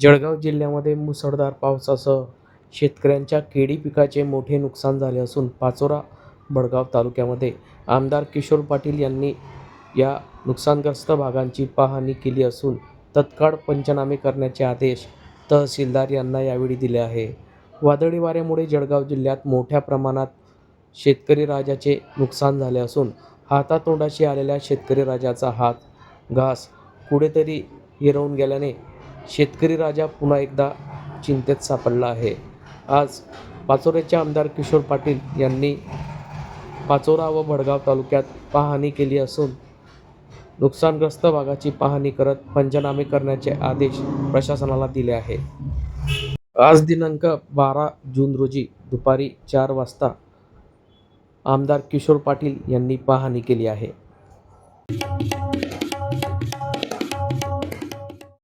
जळगाव जिल्ह्यामध्ये मुसळधार पावसासह शेतकऱ्यांच्या केळी पिकाचे मोठे नुकसान झाले असून पाचोरा बडगाव तालुक्यामध्ये आमदार किशोर पाटील यांनी या नुकसानग्रस्त भागांची पाहणी केली असून तत्काळ पंचनामे करण्याचे आदेश तहसीलदार यांना यावेळी दिले आहे. वादळी वाऱ्यामुळे जळगाव जिल्ह्यात मोठ्या प्रमाणात शेतकरी राजाचे नुकसान झाले असून हातातोंडाशी आलेल्या शेतकरी राजाचा हात घास कुठेतरी हिरवून गेल्याने शेतकरी राजा पुन्हा एकदा चिंतेत सापडला आहे. आज पाचोऱ्याचे आमदार किशोर पाटील यांनी पाचोरा व भडगाव तालुक्यात पाहणी केली असून नुकसानग्रस्त भागाची पाहणी करत पंचनामे करण्याचे आदेश प्रशासनाला दिले आहे आज दिनांक बारा जून रोजी दुपारी चार वाजता आमदार किशोर पाटील यांनी पाहणी केली आहे.